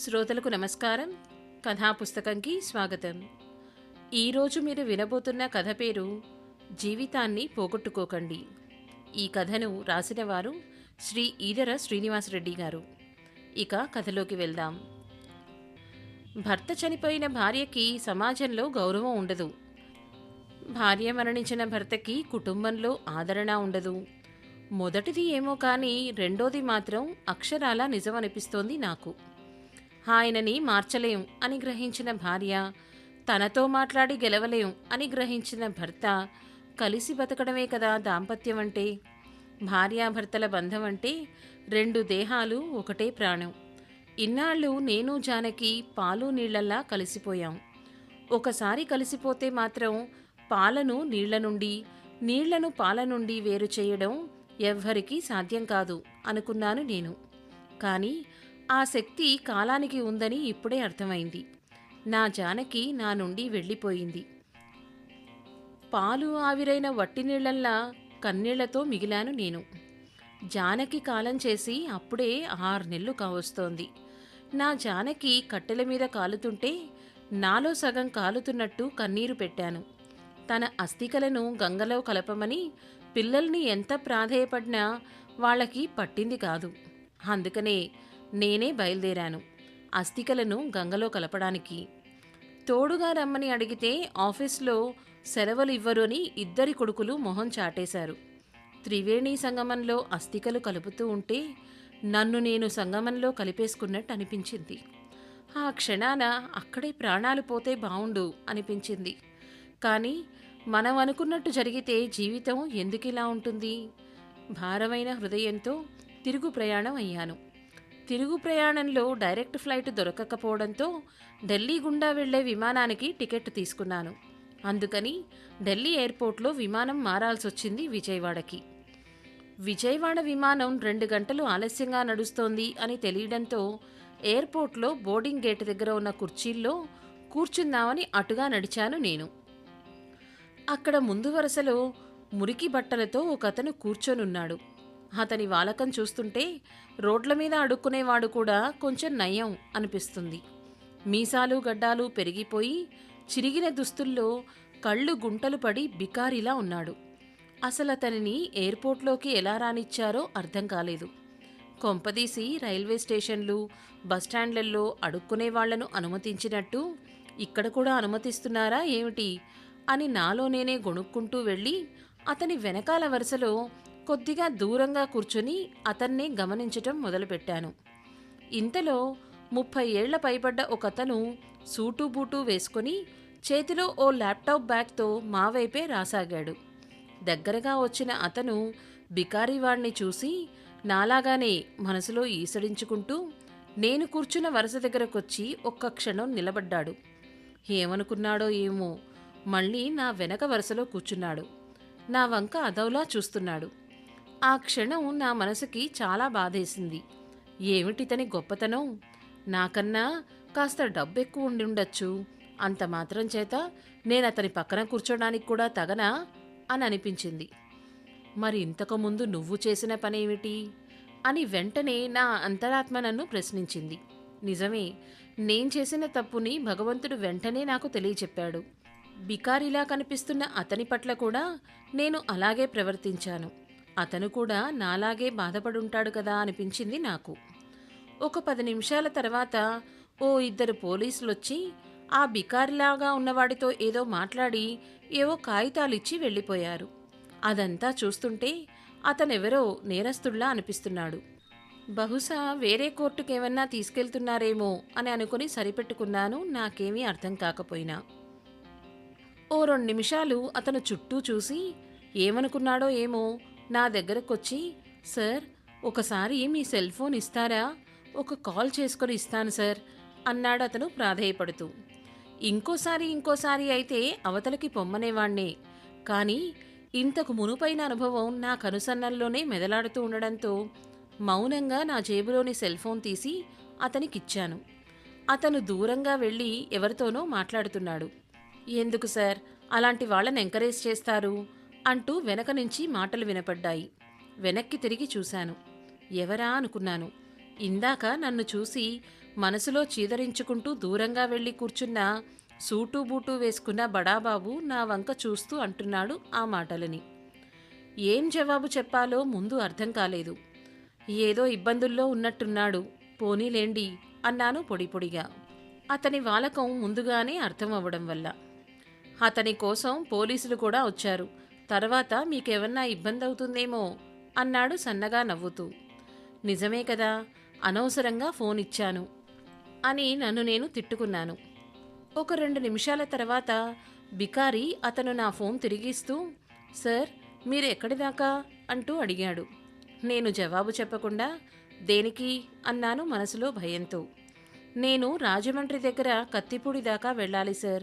శ్రోతలకు నమస్కారం. కథా పుస్తకంకి స్వాగతం. ఈరోజు మీరు వినబోతున్న కథ పేరు జీవితాన్ని పోగొట్టుకోకండి. ఈ కథను రాసినవారు శ్రీ ఈదర శ్రీనివాసరెడ్డి గారు. ఇక కథలోకి వెళ్దాం. భర్త చనిపోయిన భార్యకి సమాజంలో గౌరవం ఉండదు. భార్య మరణించిన భర్తకి కుటుంబంలో ఆదరణ ఉండదు. మొదటిది ఏమో కానీ రెండోది మాత్రం అక్షరాల నిజమనిపిస్తోంది నాకు. ఆయనని మార్చలేం అని గ్రహించిన భార్య తనతో మాట్లాడి గెలవలేం అని గ్రహించిన భర్త కలిసి బతకడమే కదా దాంపత్యం అంటే? భార్యాభర్తల బంధం అంటే రెండు దేహాలు ఒకటే ప్రాణం. ఇన్నాళ్ళు నేను జానకి పాలు నీళ్ళల్లా కలిసిపోయాం. ఒకసారి కలిసిపోతే మాత్రం పాలను నీళ్ళ నుండి నీళ్ళను పాల నుండి వేరు చేయడం ఎవ్వరికీ సాధ్యం కాదు అనుకున్నాను నేను. కానీ ఆ శక్తి కాలానికి ఉందని ఇప్పుడే అర్థమైంది. నా జానకి నా నుండి వెళ్ళిపోయింది. పాలు ఆవిరైన వట్టి నీళ్ళల్లా కన్నీళ్ళతో మిగిలాను నేను. జానకి కాలం చేసి అప్పుడే ఆరు నెలలు కావస్తోంది. నా జానకి కట్టెల మీద కాలుతుంటే నాలో సగం కాలుతున్నట్టు కన్నీరు పెట్టాను. తన అస్థికలను గంగలో కలపమని పిల్లల్ని ఎంత ప్రాధేయపడినా వాళ్ళకి పట్టింది కాదు. అందుకనే నేనే బయలుదేరాను. అస్థికలను గంగలో కలపడానికి. తోడుగా రమ్మని అడిగితే ఆఫీస్లో సెలవులు ఇవ్వరు అని ఇద్దరి కొడుకులు మొహం చాటేశారు. త్రివేణి సంగమంలో అస్థికలు కలుపుతూ ఉంటే నన్ను నేను సంగమంలో కలిపేసుకున్నట్టు అనిపించింది. ఆ క్షణాన అక్కడే ప్రాణాలు పోతే బావుండు అనిపించింది. కానీ మనం అనుకున్నట్టు జరిగితే జీవితం ఎందుకిలా ఉంటుంది? భారమైన హృదయంతో తిరుగు ప్రయాణం అయ్యాను. తిరుగు ప్రయాణంలో డైరెక్ట్ ఫ్లైట్ దొరకకపోవడంతో ఢిల్లీ గుండా వెళ్ళే విమానానికి టికెట్ తీసుకున్నాను. అందుకని ఢిల్లీ ఎయిర్పోర్ట్లో విమానం మారాల్సొచ్చింది విజయవాడకి. విజయవాడ విమానం రెండు గంటలు ఆలస్యంగా నడుస్తోంది అని తెలియడంతో ఎయిర్పోర్ట్లో బోర్డింగ్ గేట్ దగ్గర ఉన్న కుర్చీల్లో కూర్చుందామని అటుగా నడిచాను నేను. అక్కడ ముందు వరుసలో మురికి బట్టలతో ఒకతను కూర్చొనున్నాడు. అతని వాలకం చూస్తుంటే రోడ్ల మీద అడుక్కునేవాడు కూడా కొంచెం నయం అనిపిస్తుంది. మీసాలు గడ్డాలు పెరిగిపోయి చిరిగిన దుస్తుల్లో కళ్ళు గుంటలు పడి బికారిలా ఉన్నాడు. అసలు అతనిని ఎయిర్పోర్ట్లోకి ఎలా రానిచ్చారో అర్థం కాలేదు. కొంపదీసి రైల్వే స్టేషన్లు బస్టాండ్లలో అడుక్కునే వాళ్ళను అనుమతించినట్టు ఇక్కడ కూడా అనుమతిస్తున్నారా ఏమిటి? అని నాలో నేనే గొణుక్కుంటూ వెళ్ళి అతని వెనకాల వరుసలో కొద్దిగా దూరంగా కూర్చుని అతన్నే గమనించటం మొదలుపెట్టాను. ఇంతలో ముప్పై ఏళ్ళ పైబడ్డ ఒకతను సూటు బూటు వేసుకొని చేతిలో ఓ ల్యాప్టాప్ బ్యాగ్తో మా వైపే రాసాగాడు. దగ్గరగా వచ్చిన అతను బికారీవాణ్ణి చూసి నాలాగానే మనసులో ఈసడించుకుంటూ నేను కూర్చున్న వరుస దగ్గరకొచ్చి ఒక్క క్షణం నిలబడ్డాడు. ఏమనుకున్నాడో ఏమో మళ్ళీ నా వెనక వరుసలో కూర్చున్నాడు. నా వంక అదౌలా చూస్తున్నాడు. ఆ క్షణం నా మనసుకి చాలా బాధేసింది. ఏమిటితని గొప్పతనం? నాకన్నా కాస్త డబ్బు ఎక్కువ ఉండి ఉండొచ్చు. అంత మాత్రం చేత నేను అతని పక్కన కూర్చోడానికి కూడా తగనా? అని అనిపించింది. మరి ఇంతకుముందు నువ్వు చేసిన పనేమిటి? అని వెంటనే నా అంతరాత్మ నన్ను ప్రశ్నించింది. నిజమే నేను చేసిన తప్పుని భగవంతుడు వెంటనే నాకు తెలియచెప్పాడు. బికారిలా కనిపిస్తున్న అతని పట్ల కూడా నేను అలాగే ప్రవర్తించాను. అతను కూడా నాలాగే బాధపడుంటాడు కదా అనిపించింది నాకు. ఒక పది నిమిషాల తర్వాత ఓ ఇద్దరు పోలీసులొచ్చి ఆ బికారిలాగా ఉన్నవాడితో ఏదో మాట్లాడి ఏవో కాగితాలిచ్చి వెళ్ళిపోయారు. అదంతా చూస్తుంటే అతనెవరో నేరస్తుల్లా అనిపిస్తున్నాడు. బహుశా వేరే కోర్టుకేమన్నా తీసుకెళ్తున్నారేమో అని అనుకుని సరిపెట్టుకున్నాను నాకేమీ అర్థం కాకపోయినా. ఓ రెండు నిమిషాలు అతను చుట్టూ చూసి ఏమనుకున్నాడో ఏమో నా దగ్గరకొచ్చి సార్ ఒకసారి మీ సెల్ ఫోన్ ఇస్తారా? ఒక కాల్ చేసుకొని ఇస్తాను సార్ అన్నాడు అతను ప్రాధేయపడుతూ. ఇంకోసారి ఇంకోసారి అయితే అవతలకి పొమ్మనేవాణ్ణే. కానీ ఇంతకు మునుపైన అనుభవం నా కనుసన్నల్లోనే మెదలాడుతూ ఉండడంతో మౌనంగా నా జేబులోని సెల్ ఫోన్ తీసి అతనికిచ్చాను. అతను దూరంగా వెళ్ళి ఎవరితోనో మాట్లాడుతున్నాడు. ఎందుకు సార్? అలాంటి వాళ్ళని ఎంకరేజ్ చేస్తారు? అంటూ వెనక నుంచి మాటలు వినపడ్డాయి. వెనక్కి తిరిగి చూశాను. ఎవరా అనుకున్నాను. ఇందాక నన్ను చూసి మనసులో చీదరించుకుంటూ దూరంగా వెళ్ళి కూర్చున్న సూటు బూటు వేసుకున్న బడాబాబు నా వంక చూస్తూ అంటున్నాడు ఆ మాటలని. ఏం జవాబు చెప్పాలో ముందు అర్థం కాలేదు. ఏదో ఇబ్బందుల్లో ఉన్నట్టున్నాడు. పోనీలేండి అన్నాను పొడిపొడిగా అతని వాలకం ముందుగానే అర్థం అవ్వడం వల్ల. అతని కోసం పోలీసులు కూడా వచ్చారు. తర్వాత మీకేమన్నా ఇబ్బంది అవుతుందేమో అన్నాడు సన్నగా నవ్వుతూ. నిజమే కదా అనవసరంగా ఫోన్ ఇచ్చాను అని నన్ను నేను తిట్టుకున్నాను. ఒక రెండు నిమిషాల తర్వాత బికారి అతను నా ఫోన్ తిరిగిస్తూ సార్ మీరు ఎక్కడిదాకా అంటూ అడిగాడు. నేను జవాబు చెప్పకుండా దేనికి? అన్నాను మనసులో భయంతో. నేను రాజమండ్రి దగ్గర కత్తిపూడి దాకా వెళ్ళాలి సార్.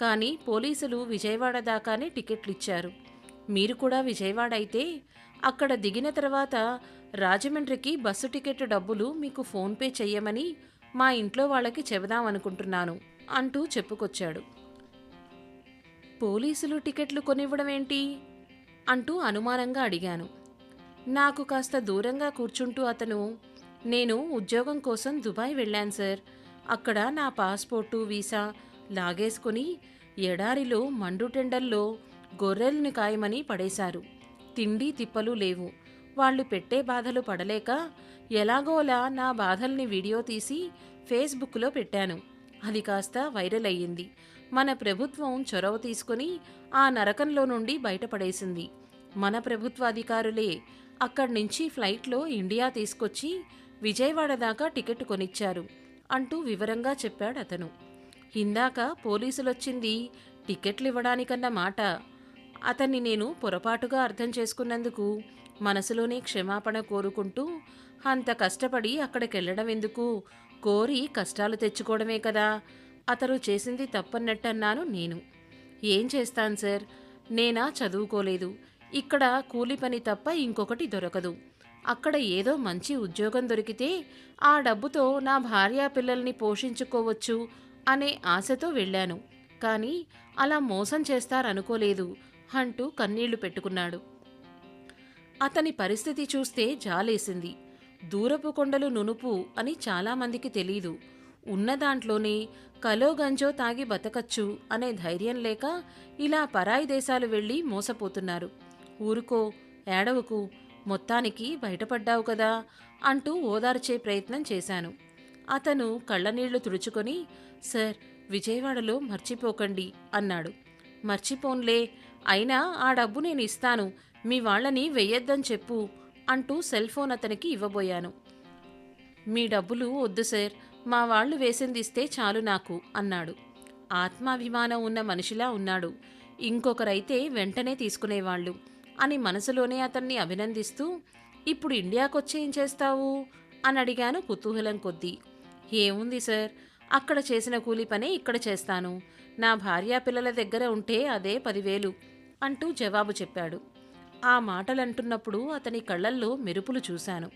కానీ పోలీసులు విజయవాడ దాకానే టికెట్లు ఇచ్చారు మీరు కూడా విజయవాడ అయితే అక్కడ దిగిన తర్వాత రాజమండ్రికి బస్సు టికెట్ డబ్బులు మీకు ఫోన్పే చెయ్యమని మా ఇంట్లో వాళ్ళకి చెబుదామనుకుంటున్నాను అంటూ చెప్పుకొచ్చాడు. పోలీసులు టికెట్లు కొనివ్వడం ఏంటి? అంటూ అనుమానంగా అడిగాను. నాకు కాస్త దూరంగా కూర్చుంటూ అతను నేను ఉద్యోగం కోసం దుబాయ్ వెళ్ళాను సార్. అక్కడ నా పాస్పోర్టు వీసా లాగేసుకుని ఎడారిలో మండుటెండల్లో గొర్రెల్ని కాయమని పడేశారు. తిండి తిప్పలు లేవు. వాళ్ళు పెట్టే బాధలు పడలేక ఎలాగోలా నా బాధల్ని వీడియో తీసి ఫేస్బుక్లో పెట్టాను. అది కాస్త వైరల్ అయ్యింది. మన ప్రభుత్వం చొరవ తీసుకుని ఆ నరకంలో నుండి బయటపడేసింది. మన ప్రభుత్వ అధికారులే అక్కడి నుంచి ఫ్లైట్లో ఇండియా తీసుకొచ్చి విజయవాడ దాకా టికెట్ కొనిచ్చారు అంటూ వివరంగా చెప్పాడు అతను ఇందాక పోలీసులొచ్చింది టికెట్లు ఇవ్వడానికన్న మాట. అతన్ని నేను పొరపాటుగా అర్థం చేసుకున్నందుకు మనసులోనే క్షమాపణ కోరుకుంటూ అంత కష్టపడి అక్కడికెళ్ళడం ఎందుకు? కోరి కష్టాలు తెచ్చుకోవడమే కదా. అతను చేసింది తప్పన్నట్టన్నాను నేను. ఏం చేస్తాను సార్? నేనా చదువుకోలేదు. ఇక్కడ కూలి పని తప్ప ఇంకొకటి దొరకదు. అక్కడ ఏదో మంచి ఉద్యోగం దొరికితే ఆ డబ్బుతో నా భార్యా పిల్లల్ని పోషించుకోవచ్చు అనే ఆశతో వెళ్ళాను. కానీ అలా మోసం చేస్తారనుకోలేదు. అంటూ కన్నీళ్ళు పెట్టుకున్నాడు. అతని పరిస్థితి చూస్తే జాలేసింది. దూరపు కొండలు నునుపు అని చాలామందికి తెలీదు. ఉన్న దాంట్లోనే కలో గంజో తాగి బతకచ్చు అనే ధైర్యం లేక ఇలా పరాయి దేశాలు వెళ్ళి మోసపోతున్నారు. ఊరుకో ఏడవకు మొత్తానికి బయటపడ్డావు కదా అంటూ ఓదార్చే ప్రయత్నం చేశాను. అతను కళ్ళనీళ్ళు తుడుచుకొని సార్ విజయవాడలో మర్చిపోకండి అన్నాడు. మర్చిపోన్లే అయినా ఆ డబ్బు నేను ఇస్తాను మీ వాళ్ళని వెయ్యొద్దని చెప్పు అంటూ సెల్ ఫోన్ అతనికి ఇవ్వబోయాను. మీ డబ్బులు వద్దు సార్ మా వాళ్ళు వేసింది ఇస్తే చాలు నాకు అన్నాడు. ఆత్మాభిమానం ఉన్న మనిషిలా ఉన్నాడు. ఇంకొకరైతే వెంటనే తీసుకునేవాళ్ళు అని మనసులోనే అతన్ని అభినందిస్తూ ఇప్పుడు ఇండియాకొచ్చి ఏం చేస్తావు? అని అడిగాను కుతూహలం కొద్దీ. ఏముంది సార్ అక్కడ చేసిన కూలి పనే ఇక్కడ చేస్తాను. నా భార్యా పిల్లల దగ్గర ఉంటే అదే పదివేలు. అంటూ జవాబు చెప్పాడు. ఆ మాటలంటున్నప్పుడు అతని కళ్ళల్లో మెరుపులు చూశాను.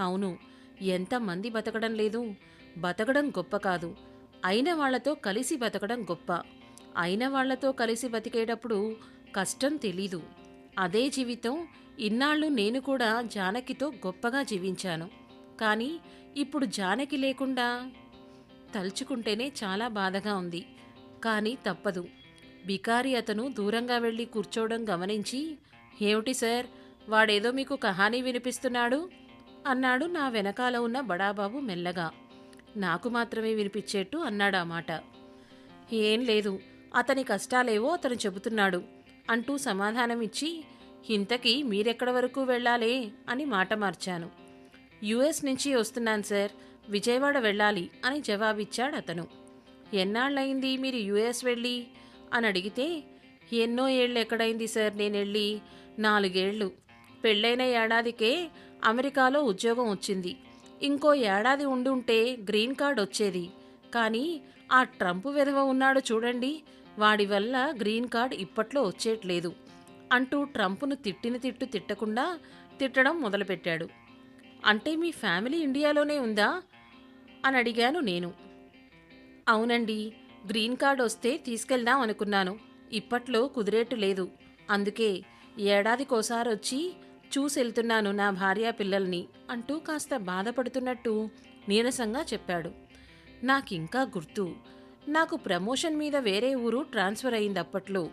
అవును ఎంతమంది బతకడం లేదు. బతకడం గొప్ప కాదు. అయిన వాళ్ళతో కలిసి బతకడం గొప్ప. అయిన వాళ్ళతో కలిసి బతికేటప్పుడు కష్టం తెలీదు. అదే జీవితం ఇన్నాళ్ళు నేను కూడా జానకితో గొప్పగా జీవించాను. కానీ ఇప్పుడు జానకి లేకుండా తలుచుకుంటేనే చాలా బాధగా ఉంది. కానీ తప్పదు. బికారి అతను దూరంగా వెళ్ళి కూర్చోవడం గమనించి ఏమిటి సార్? వాడేదో మీకు కహానీ వినిపిస్తున్నాడు? అన్నాడు నా వెనకాల ఉన్న బడాబాబు మెల్లగా. నాకు మాత్రమే వినిపించేట్టు అన్నాడు ఆ మాట. ఏం లేదు. అతని కష్టాలేవో అతను చెబుతున్నాడు అంటూ సమాధానమిచ్చి ఇంతకీ మీరెక్కడ వరకు వెళ్ళాలే? అని మాట మార్చాను. యుఎస్ నుంచి వస్తున్నాను సార్. విజయవాడ వెళ్ళాలి అని జవాబిచ్చాడు అతను ఎన్నాళ్ళయింది మీరు యుఎస్ వెళ్ళి? అని అడిగితే ఎన్నో ఏళ్ళు ఎక్కడైంది సార్ నేను వెళ్ళి నాలుగేళ్ళు పెళ్ళైన ఏడాదికే అమెరికాలో ఉద్యోగం వచ్చింది. ఇంకో ఏడాది ఉండి ఉంటే గ్రీన్ కార్డ్ వచ్చేది. కానీ ఆ ట్రంప్ విధవ ఉన్నాడు చూడండి. వాడి వల్ల గ్రీన్ కార్డ్ ఇప్పట్లో వచ్చేట్లేదు అంటూ ట్రంప్ను తిట్టిన తిట్టు తిట్టకుండా తిట్టడం మొదలుపెట్టాడు. అంటే మీ ఫ్యామిలీ ఇండియాలోనే ఉందా? అని అడిగాను నేను. అవునండి. గ్రీన్ కార్డ్ వస్తే తీసుకెళ్దాం అనుకున్నాను. ఇప్పట్లో కుదిరేట్టు లేదు. అందుకే ఏడాదికోసారి వచ్చి చూసెళ్తున్నాను నా భార్య పిల్లల్ని అంటూ కాస్త బాధపడుతున్నట్టు నీరసంగా చెప్పాడు. నాకింకా గుర్తు. నాకు ప్రమోషన్ మీద వేరే ఊరు ట్రాన్స్ఫర్ అయింది అప్పట్లో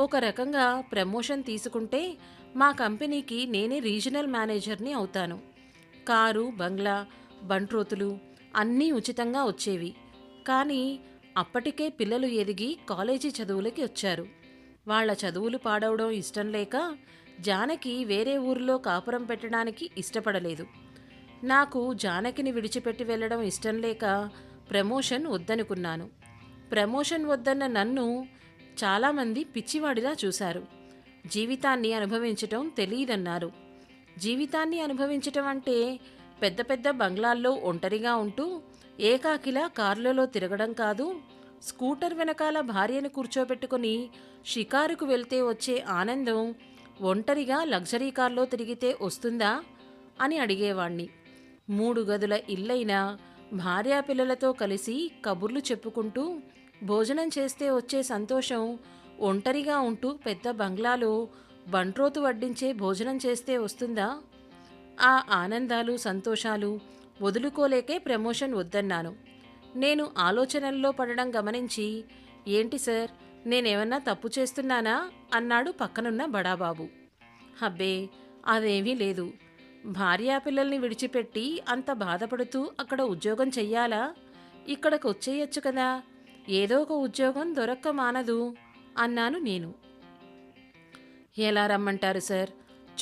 ఒక రకంగా ప్రమోషన్ తీసుకుంటే మా కంపెనీకి నేనే రీజనల్ మేనేజర్ని అవుతాను. కారు బంగ్లా బంట్రోతులు అన్నీ ఉచితంగా వచ్చేవి. కానీ అప్పటికే పిల్లలు ఎదిగి కాలేజీ చదువులకి వచ్చారు. వాళ్ళ చదువులు పాడవడం ఇష్టం లేక జానకి వేరే ఊరిలో కాపురం పెట్టడానికి ఇష్టపడలేదు. నాకు జానకిని విడిచిపెట్టి వెళ్ళడం ఇష్టం లేక ప్రమోషన్ వద్దనుకున్నాను. ప్రమోషన్ వద్దన్న నన్ను చాలామంది పిచ్చివాడిలా చూశారు. జీవితాన్ని అనుభవించటం తెలియదన్నారు. జీవితాన్ని అనుభవించటం అంటే పెద్ద పెద్ద బంగ్లాల్లో ఒంటరిగా ఉంటూ ఏకాకిలా కార్లలో తిరగడం కాదు స్కూటర్ వెనకాల భార్యను కూర్చోబెట్టుకుని షికారుకు వెళ్తే వచ్చే ఆనందం ఒంటరిగా లగ్జరీ కార్లో తిరిగితే వస్తుందా? అని అడిగేవాణ్ణి. మూడు గదుల ఇల్లైనా భార్యా పిల్లలతో కలిసి కబుర్లు చెప్పుకుంటూ భోజనం చేస్తే వచ్చే సంతోషం ఒంటరిగా ఉంటూ పెద్ద బంగ్లాలో బంట్రోతు వడ్డించే భోజనం చేస్తే వస్తుందా? ఆ ఆనందాలు సంతోషాలు వదులుకోలేకే ప్రమోషన్ వద్దన్నాను. నేను ఆలోచనల్లో పడడం గమనించి ఏంటి సార్ నేనేమన్నా తప్పు చేస్తున్నానా? అన్నాడు పక్కనున్న బడాబాబు. హబ్బే అదేమీ లేదు. భార్యా పిల్లల్ని విడిచిపెట్టి అంత బాధపడుతూ అక్కడ ఉద్యోగం చెయ్యాలా? ఇక్కడికి వచ్చేయచ్చు కదా. ఏదో ఒక ఉద్యోగం దొరక్క మానదు అన్నాను నేను. ఎలా రమ్మంటారు సార్?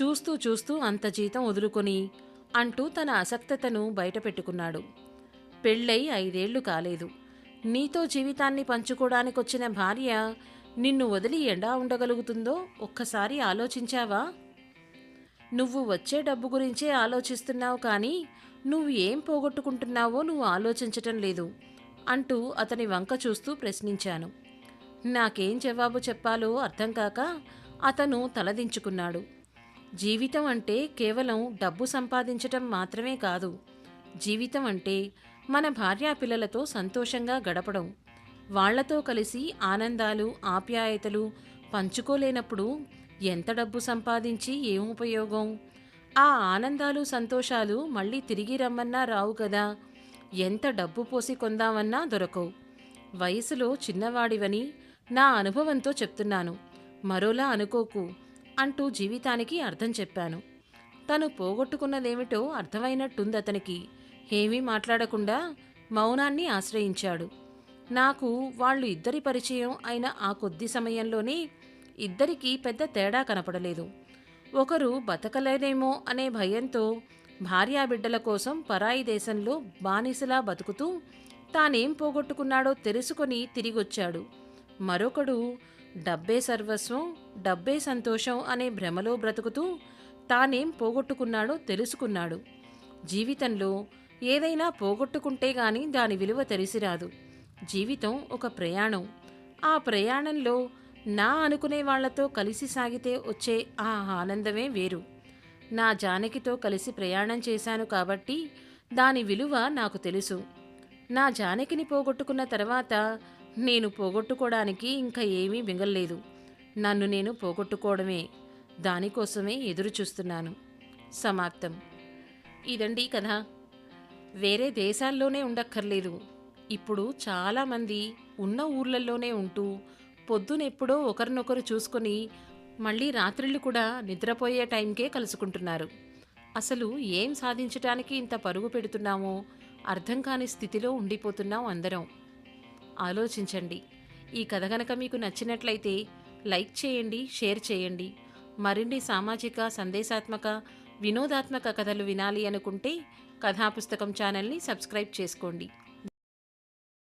చూస్తూ చూస్తూ అంత జీతం వదులుకొని అంటూ తన అసక్తతను బయటపెట్టుకున్నాడు. పెళ్ళై ఐదేళ్ళు కాలేదు. నీతో జీవితాన్ని పంచుకోవడానికొచ్చిన భార్య నిన్ను వదిలి ఎండా ఉండగలుగుతుందో ఒక్కసారి ఆలోచించావా? నువ్వు వచ్చే డబ్బు గురించే ఆలోచిస్తున్నావు కానీ నువ్వు ఏం పోగొట్టుకుంటున్నావో నువ్వు ఆలోచించటం లేదు అంటూ అతని వంక చూస్తూ ప్రశ్నించాను. నాకేం జవాబు చెప్పాలో అర్థం కాక అతను తలదించుకున్నాడు. జీవితం అంటే కేవలం డబ్బు సంపాదించటం మాత్రమే కాదు. జీవితం అంటే మన భార్యా పిల్లలతో సంతోషంగా గడపడం. వాళ్ళతో కలిసి ఆనందాలు ఆప్యాయతలు పంచుకోలేనప్పుడు ఎంత డబ్బు సంపాదించి ఏం ఉపయోగం? ఆ ఆనందాలు సంతోషాలు మళ్ళీ తిరిగి రమ్మన్నా రావు కదా. ఎంత డబ్బు పోసి కొందామన్నా దొరకవు. వయసులో చిన్నవాడివని నా అనుభవంతో చెప్తున్నాను. మరోలా అనుకోకు. అంటూ జీవితానికి అర్థం చెప్పాను. తను పోగొట్టుకున్నదేమిటో అర్థమైనట్టుంది అతనికి. ఏమీ మాట్లాడకుండా మౌనాన్ని ఆశ్రయించాడు. నాకు వాళ్ళు ఇద్దరి పరిచయం అయిన ఆ కొద్ది సమయంలోనే ఇద్దరికీ పెద్ద తేడా కనపడలేదు. ఒకరు బతకలేనేమో అనే భయంతో భార్యాబిడ్డల కోసం పరాయి దేశంలో బానిసలా బతుకుతూ తానేం పోగొట్టుకున్నాడో తెలుసుకొని తిరిగొచ్చాడు. మరొకడు డబ్బే సర్వస్వం డబ్బే సంతోషం అనే భ్రమలో బ్రతుకుతూ తానేం పోగొట్టుకున్నాడో తెలుసుకున్నాడు. జీవితంలో ఏదైనా పోగొట్టుకుంటే గాని దాని విలువ తెలిసిరాదు. జీవితం ఒక ప్రయాణం. ఆ ప్రయాణంలో నా అనుకునే వాళ్ళతో కలిసి సాగితే వచ్చే ఆ ఆనందమే వేరు. నా జానకితో కలిసి ప్రయాణం చేశాను కాబట్టి దాని విలువ నాకు తెలుసు. నా జానకిని పోగొట్టుకున్న తర్వాత నేను పోగొట్టుకోవడానికి ఇంకా ఏమీ మిగల్లేదు. నన్ను నేను పోగొట్టుకోవడమే. దానికోసమే ఎదురు చూస్తున్నాను. సమాప్తం. ఇదండి కథ. వేరే దేశాల్లోనే ఉండక్కర్లేదు. ఇప్పుడు చాలామంది ఉన్న ఊర్లలోనే ఉంటూ పొద్దునెప్పుడో ఒకరినొకరు చూసుకొని మళ్ళీ రాత్రిళ్ళు కూడా నిద్రపోయే టైంకే కలుసుకుంటున్నారు. అసలు ఏం సాధించటానికి ఇంత పరుగు పెడుతున్నామో అర్థం కాని స్థితిలో ఉండిపోతున్నాం అందరం. ఆలోచించండి. ఈ కథ కనుక మీకు నచ్చినట్లయితే లైక్ చేయండి షేర్ చేయండి. మరిన్ని సామాజిక సందేశాత్మక వినోదాత్మక కథలు వినాలి అనుకుంటే కథాపుస్తకం ఛానల్ని సబ్స్క్రైబ్ చేసుకోండి.